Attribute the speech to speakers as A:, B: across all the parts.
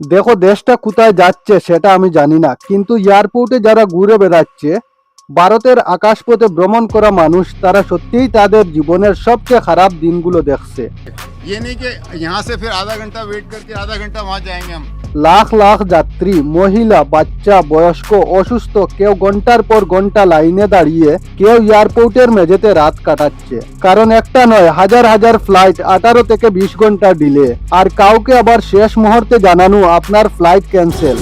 A: দেখো দেশটা কোথায় যাচ্ছে সেটা আমি জানি না কিন্তু এয়ারপোর্টে যারা ঘুরে বেড়াচ্ছে ভারতের আকাশপথে ভ্রমণ করা মানুষ তারা সত্যিই তাদের জীবনের সবচেয়ে খারাপ দিনগুলো দেখছে
B: ये नहीं कि यहाँ से फिर आधा घंटा वेट करके आधा घंटा वहाँ जाएंगे हम
A: লাখ লাখ যাত্রী, মহিলা, বাচ্চা, বয়স্ক, অসুস্থ, কেউ ঘণ্টার পর ঘণ্টা লাইনে দাঁড়িয়ে কেউ এয়ারপোর্টের মেঝেতে রাত কাটাচ্ছে। কারণ একটা নয়, হাজার হাজার ফ্লাইট আঠারো থেকে বিশ ঘণ্টা ডিলে। আর কাউকে আবার শেষ মুহূর্তে জানানো, আপনার ফ্লাইট ক্যান্সেল।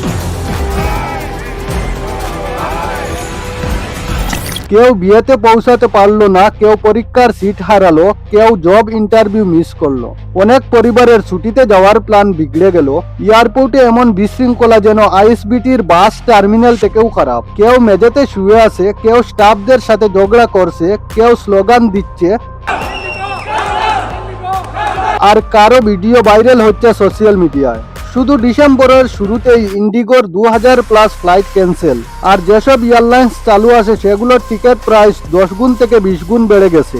A: কেউ বিয়েতে পৌঁছাতে পারল না, কেউ পরীক্ষার সিট হারালো, কেউ জব ইন্টারভিউ মিস করল। অনেক পরিবারের ছুটিতে যাওয়ার প্ল্যান বিগড়ে গেল। এয়ারপোর্টে এমন বিশৃঙ্খলা যেন আইএসবিটির বাস টার্মিনাল থেকেও খারাপ। কেউ মেঝেতে শুয়ে আছে, কেউ স্টাফদের সাথে ঝগড়া করছে, কেউ স্লোগান দিচ্ছে। আর কারও ভিডিও ভাইরাল হচ্ছে সোশ্যাল মিডিয়ায় শুধু ডিসেম্বরের শুরুতেই ইন্ডিগোর দু হাজার প্লাস ফ্লাইট ক্যান্সেল। আর যেসব এয়ারলাইন্স চালু আছে, সেগুলোর টিকিট প্রাইস দশ গুণ থেকে বিশ গুণ বেড়ে গেছে।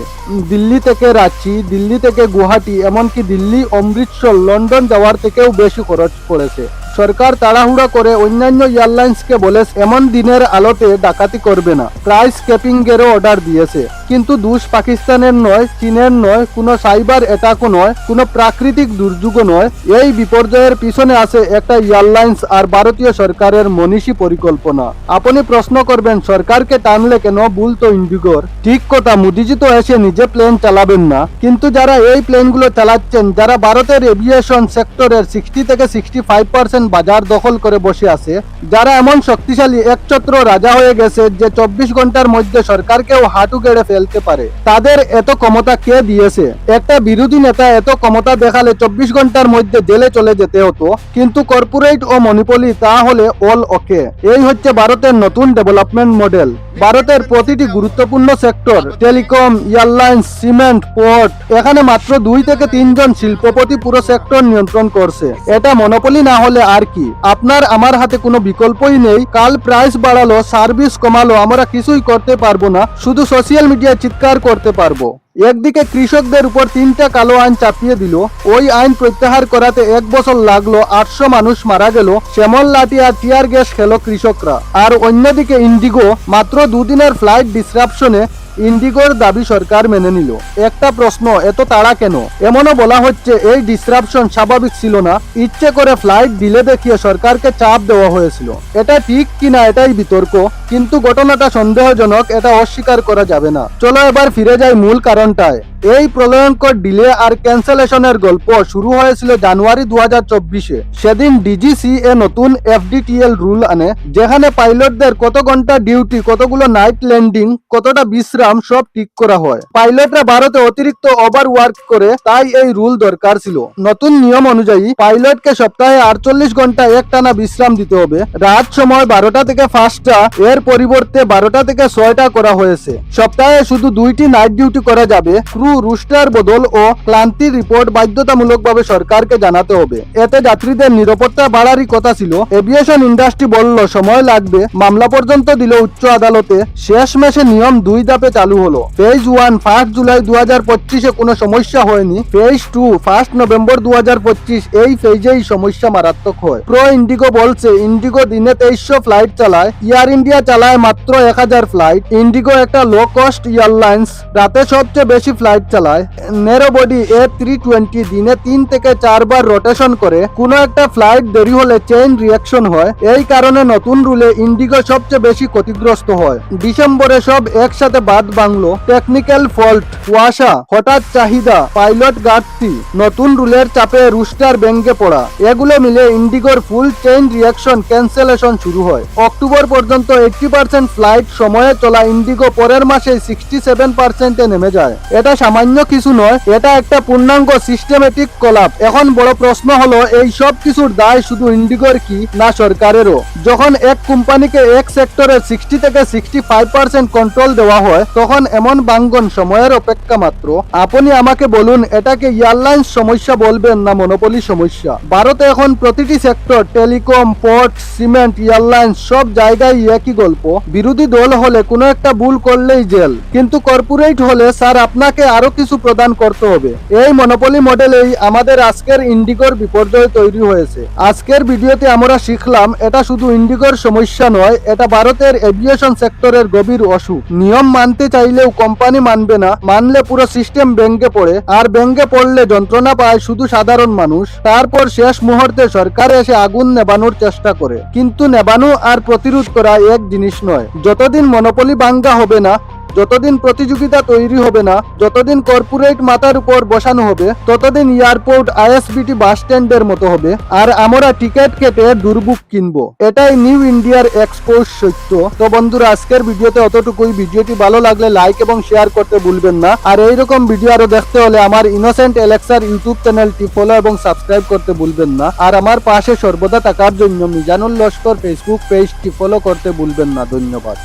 A: দিল্লি থেকে রাঁচি, দিল্লি থেকে গুয়াহাটি, এমনকি দিল্লি, অমৃতসর, লন্ডন যাওয়ার থেকেও বেশি খরচ পড়েছে। সরকার তাড়াহুড়া করে অন্যান্য এয়ারলাইন্সকে বলে এমন দিনের আলোতে ডাকাতি করবে না। প্রাইস ক্যাপিং এরও অর্ডার দিয়েছে। কিন্তু দুষ পাকিস্তানের নয়, চীনের নয়, কোনো সাইবার অ্যাটাকও নয়, কোনো প্রাকৃতিক দুর্যোগও নয়। এই বিপর্যয়ের পিছনে আছে একটা এয়ারলাইন্স আর ভারতীয় সরকারের মনীষী পরিকল্পনা। আপনি প্রশ্ন করবেন, সরকারকে টানলে কেন ভুল তো ইন্ডিগোর? ঠিক কথা মোদিজি তো এসে নিজে প্লেন চালাবেন না। কিন্তু যারা এই প্লেনগুলো চালাচ্ছেন, যারা ভারতের এভিয়েশন সেক্টরের সিক্সটি থেকে সিক্সটি ফাইভ পার্সেন্ট বাজার দখল করে বসে আছে, যারা এমন শক্তিশালী একছত্র রাজা হয়ে গেছে যে চব্বিশ ঘণ্টার মধ্যে সরকারকেও হাঁটু গেড়ে ফেলতে পারে। তাদের এত ক্ষমতা কে দিয়েছে? একটা বিরোধী নেতা এত ক্ষমতা দেখালে চব্বিশ ঘণ্টার মধ্যে জেলে চলে যেতে হতো, কিন্তু কর্পোরেট ও মনিপলি তা হলে অল ওকে। এই হচ্ছে ভারতের নতুন ডেভেলপমেন্ট মডেল। ভারতের প্রতিটি গুরুত্বপূর্ণ sector, telecom, airlines, cement, port, এখানে মাত্র দুই থেকে তিনজন শিল্পপতি পুরো সেক্টর নিয়ন্ত্রণ করছে। এটা মনোপলি না হলে আর কি? আপনার আমার হাতে কোনো বিকল্পই নেই। কাল প্রাইস বাড়ালো সার্ভিস কমালো, আমরা কিছুই করতে পারব না। শুধু সোশ্যাল মিডিয়ায় চিৎকার করতে পারব। একদিকে কৃষকদের উপর তিনটা কালো আইন চাপিয়ে দিল, ওই আইন প্রত্যাহার করাতে এক বছর লাগল, আটশো মানুষ মারা গেল, শ্যামল লাঠি আর টিয়ার গ্যাস খেলো কৃষকরা। আর অন্যদিকে ইন্ডিগো মাত্র দুদিনের ফ্লাইট ডিসরাপশনে ইন্ডিগোর দাবি সরকার মেনে নিল। একটা প্রশ্ন, এত তাড়া কেন? এমনও বলা হচ্ছে, এই ডিসরাপশন স্বাভাবিক ছিল না। ইচ্ছে করে ফ্লাইট দিলে দেখিয়ে সরকারকে চাপ দেওয়া হয়েছিল। এটা ঠিক কিনা, এটাই বিতর্ক। কিন্তু ঘটনাটা সন্দেহজনক, এটা অস্বীকার করা যাবে না। চলো এবার ফিরে যাই মূল কারণটায়। এই প্রলয়ঙ্কর ডিলে আর ক্যান্সেলেশনের গল্প শুরু হয়েছিল জানুয়ারি দু হাজার চব্বিশে। সেদিন ডিজিসি এ নতুন এফডিটিএল রুল আনে, যেখানে পাইলটদের কত ঘণ্টা ডিউটি কতগুলো নাইট ল্যান্ডিং কতটা বিশ্রাম, সব ঠিক করা হয়। পাইলটরা ভারতে অতিরিক্ত ওভার ওয়ার্ক করে, তাই এই রুল দরকার ছিল। নতুন নিয়ম অনুযায়ী পাইলটকে সপ্তাহে আটচল্লিশ ঘণ্টা একটানা বিশ্রাম দিতে হবে। রাত সময় বারোটা থেকে পাঁচটা, এর পরিবর্তে বারোটা থেকে ছয়টা করা হয়েছে। সপ্তাহে শুধু দুইটি নাইট ডিউটি করা যাবে। ক্রু রুস্টার বদল ও ক্লান্তির রিপোর্ট বাধ্যতামূলকভাবে সরকারকে জানাতে হবে। এতে যাত্রীদের নিরাপত্তা বাড়ারই কথা ছিল। এভিয়েশন ইন্ডাস্ট্রি বলল, সময় লাগবে। মামলা পর্যন্ত দিল উচ্চ আদালতে। শেষ মেশে নিয়ম দুই ধাপে চালু হলো। ফেজ ওয়ান ফার্স্ট জুলাই দু হাজার পঁচিশে কোনো সমস্যা হয়নি। ফেজ টু ফার্স্ট নভেম্বর দু হাজার পঁচিশ, এই ফেজেই সমস্যা মারাত্মক হয়। প্রো ইন্ডিগো বলছে ইন্ডিগো দিনে তেইশশো ফ্লাইট চালায়। এয়ার ইন্ডিয়া চালায় মাত্র এক হাজার ফ্লাইট ইন্ডিগো একটা লো কস্ট এয়ারলাইন্স রাতে সবচেয়ে বেশি ফ্লাইট চালায়। Narrow body A three twenty দিনে তিন থেকে চারবার রোটেশন করে। কোনো একটা ফ্লাইট দেরি হলে চেইন রিয়াকশন হয়। এই কারণে নতুন রুলে ইন্ডিগো সবচেয়ে বেশি ক্ষতিগ্রস্ত হয়। ডিসেম্বরে সব একসাথে বাদ বাংলো। টেকনিক্যাল ফল্ট কুয়াশা, হঠাৎ চাহিদা পাইলট ঘাটতি, নতুন রুলের চাপে রুস্টার ব্যাঙ্গে পড়া। এগুলো মিলে ইন্ডিগোর ফুল চেইন রিয়াকশন ক্যান্সেলেশন শুরু হয়। অক্টোবর পর্যন্ত এইটটি পার্সেন্ট ফ্লাইট সময়ে চলা ইন্ডিগো পরের মাসে সিক্সটি সেভেন পার্সেন্টে নেমে যায়। এটা সামান্য কিছু নয়, এটা একটা পূর্ণাঙ্গ সিস্টেমেটিক কলাপ এখন বড় প্রশ্ন হলো, এই সব কিছুর দায় শুধু ইন্ডিগোর কি না সরকারেরও? যখন এক কোম্পানিকে এক সেক্টরের সিক্সটি থেকে সিক্সটি ফাইভ পার্সেন্ট কন্ট্রোল দেওয়া হয়, তখন এমন বাঙ্গন সময়ের অপেক্ষা মাত্র। আপনি আমাকে বলুন এটাকে এয়ারলাইন্স সমস্যা বলবেন না মনোপলি সমস্যা? ভারতে এখন প্রতিটি sector, telecom port cement airlines সব জায়গায় একই গল্প। বিরোধী দল হলে কোনো একটা ভুল করলেই জেল। কিন্তু কর্পোরেট হলে, স্যার, আপনাকে আরও কিছু প্রদান করতে হবে। এই মনোপলি মডেলেই আমাদের আজকের ইন্ডিগোর বিপর্যয় তৈরি হয়েছে। আজকের ভিডিওতে আমরা শিখলাম, এটা শুধু ইন্ডিগোর সমস্যা নয়, এটা ভারতের এভিয়েশন সেক্টরের গভীর অসুখ। নিয়ম মানতে চাইলেও কোম্পানি মানবে না, মানলে পুরো সিস্টেম ব্যাঙ্গে পড়ে, আর ব্যাঙ্গে পড়লে যন্ত্রণা পায় শুধু সাধারণ মানুষ। তারপর শেষ মুহূর্তে সরকার এসে আগুন নেবানোর চেষ্টা করে। কিন্তু নেবানো আর প্রতিরোধ করা এক জিনিস নয়। যতদিন মনোপলি বাঙ্গা হবে না যতদিন প্রতিযোগিতা তৈরি হবে না, যতদিন কর্পোরেট মাথার উপর বসানো হবে, ততদিন এয়ারপোর্ট আইএসবিটি বাস স্ট্যান্ডের মতো হবে। আর আমরা টিকিট কেটে দুর্বুক কিনবো। এটাই নিউ ইন্ডিয়ার এক্সপোজ সত্য। তো বন্ধুরা, আজকের ভিডিওতে অতটুকুই। ভিডিওটি ভালো লাগলে লাইক এবং শেয়ার করতে ভুলবেন না। আর এইরকম ভিডিও আরও দেখতে হলে আমার ইনোসেন্ট এলেক্সার ইউটিউব চ্যানেলটি ফলো এবং সাবস্ক্রাইব করতে ভুলবেন না। আর আমার পাশে সর্বদা থাকার জন্য মিজানুল লস্কর ফেসবুক পেজটি ফলো করতে ভুলবেন না। ধন্যবাদ।